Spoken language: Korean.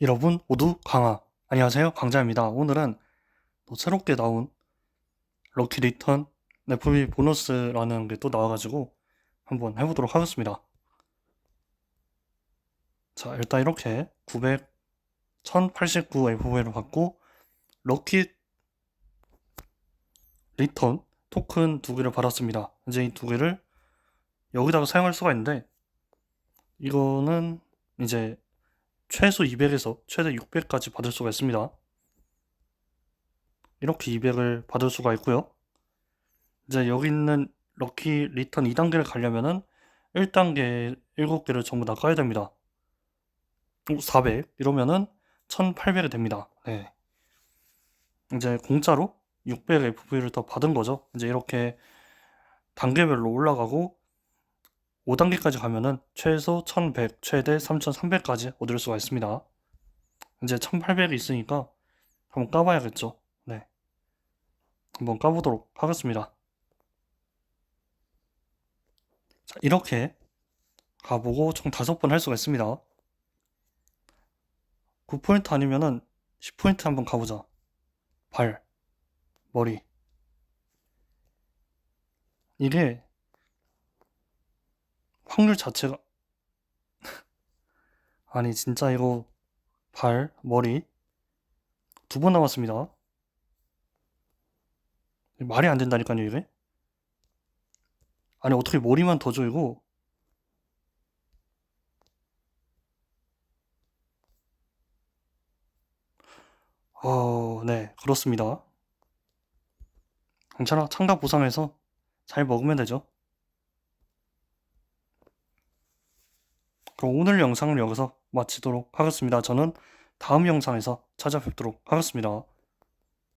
여러분 모두 강화. 안녕하세요. 강자입니다. 오늘은 또 새롭게 나온 럭키 리턴 FB 보너스라는 게 또 나와가지고 한번 해보도록 하겠습니다. 자 일단 이렇게 900 1089 FV를 받고 럭키 리턴 토큰 두 개를 받았습니다. 이제 이 두 개를 여기다가 사용할 수가 있는데 이거는 이제 최소 200에서 최대 600까지 받을 수가 있습니다. 이렇게 200을 받을 수가 있고요. 이제 여기 있는 럭키 리턴 2단계를 가려면은 1단계 7개를 전부 다 까야 됩니다. 400 이러면은 1800이 됩니다. 네. 이제 공짜로 600 FV를 더 받은 거죠. 이제 이렇게 단계별로 올라가고 5단계까지 가면은 최소 1100, 최대 3300까지 얻을 수가 있습니다. 이제 1800이 있으니까 한번 까봐야겠죠. 네. 한번 까보도록 하겠습니다. 자, 이렇게 가보고 총 5번 할 수가 있습니다. 9포인트 아니면은 10포인트 한번 가보자. 발, 머리. 이게 확률 자체가 아니 진짜 이거 발, 머리 두 번 남았습니다. 말이 안 된다니까요 이게. 아니 어떻게 머리만 더줘 이거. 어, 네 그렇습니다. 괜찮아 창답 보상해서 잘 먹으면 되죠. 그럼 오늘 영상을 여기서 마치도록 하겠습니다. 저는 다음 영상에서 찾아뵙도록 하겠습니다.